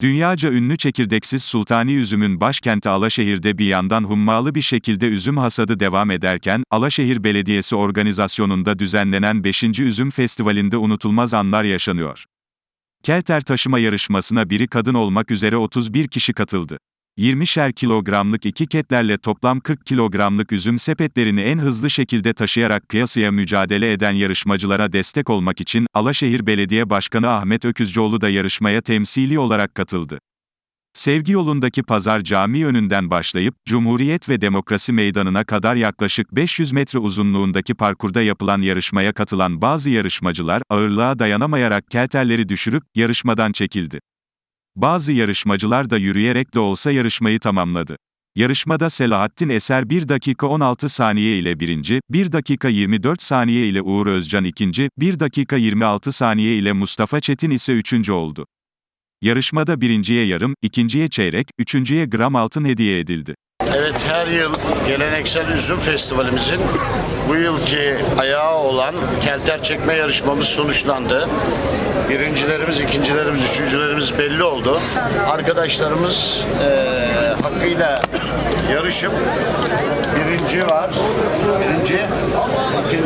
Dünyaca ünlü çekirdeksiz sultani üzümün başkenti Alaşehir'de bir yandan hummalı bir şekilde üzüm hasadı devam ederken, Alaşehir Belediyesi organizasyonunda düzenlenen 5. Üzüm Festivali'nde unutulmaz anlar yaşanıyor. Kelter taşıma yarışmasına biri kadın olmak üzere 31 kişi katıldı. 20'şer kilogramlık iki ketlerle toplam 40 kilogramlık üzüm sepetlerini en hızlı şekilde taşıyarak kıyasıya mücadele eden yarışmacılara destek olmak için, Alaşehir Belediye Başkanı Ahmet Öküzcioğlu da yarışmaya temsili olarak katıldı. Sevgi yolundaki pazar cami önünden başlayıp, Cumhuriyet ve Demokrasi Meydanı'na kadar yaklaşık 500 metre uzunluğundaki parkurda yapılan yarışmaya katılan bazı yarışmacılar, ağırlığa dayanamayarak kelterleri düşürüp, yarışmadan çekildi. Bazı yarışmacılar da yürüyerek de olsa yarışmayı tamamladı. Yarışmada Selahattin Eser 1 dakika 16 saniye ile birinci, 1 dakika 24 saniye ile Uğur Özcan ikinci, 1 dakika 26 saniye ile Mustafa Çetin ise üçüncü oldu. Yarışmada birinciye yarım, ikinciye çeyrek, üçüncüye gram altın hediye edildi. Evet her yıl geleneksel üzüm festivalimizin bu yılki ayağı olan kelter çekme yarışmamız sonuçlandı. Birincilerimiz, ikincilerimiz, üçüncülerimiz belli oldu. Arkadaşlarımız eee, hakkıyla yarışıp birinci var, birinci, ikinci